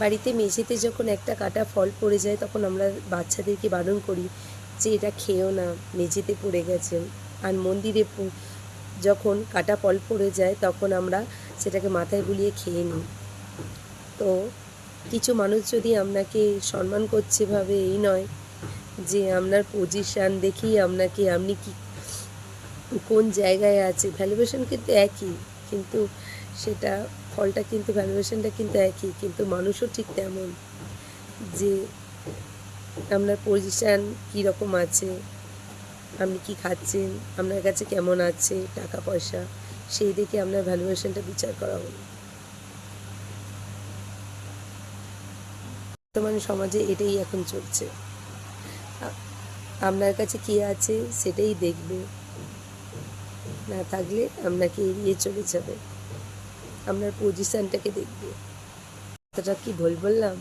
বাড়িতে মেঝেতে যখন একটা কাটা ফল পড়ে যায়, তখন আমরা বাচ্চাদেরকে বারণ করি যে এটা খেও না, মেঝেতে পড়ে গেছে। আর মন্দিরে যখন কাটা ফল পড়ে যায়, তখন আমরা সেটাকে মাথায় বুলিয়ে খেয়ে নিই। তো কিছু মানুষ যদি আপনাকে সম্মান করছে ভাবে এই নয় যে আপনার পজিশান দেখি আপনাকে আপনি কি, কোন জায়গায় আছে? ভ্যালুয়েশন কিন্তু একই, কিন্তু সেটা ফলটা কিন্তু ভ্যালুয়েশনটা কিন্তু একই, কিন্তু মানুষও ঠিক তেমন যে আপনার পজিশান কীরকম আছে, আপনি কি খাচ্ছেন, আপনার কাছে কেমন আছে, টাকা, পয়সা, সেই দেখে আপনার ভ্যালুয়েশনটা বিচার করা হলো। বর্তমান সমাজে এটাই এখন চলছে। আপনার কাছে কি আছে সেটাই দেখবে। না থাকলে আপনাকে এড়িয়ে চলে যাবে। আপনার পজিশানটাকে দেখবে। কথাটা কি ভুল বললাম?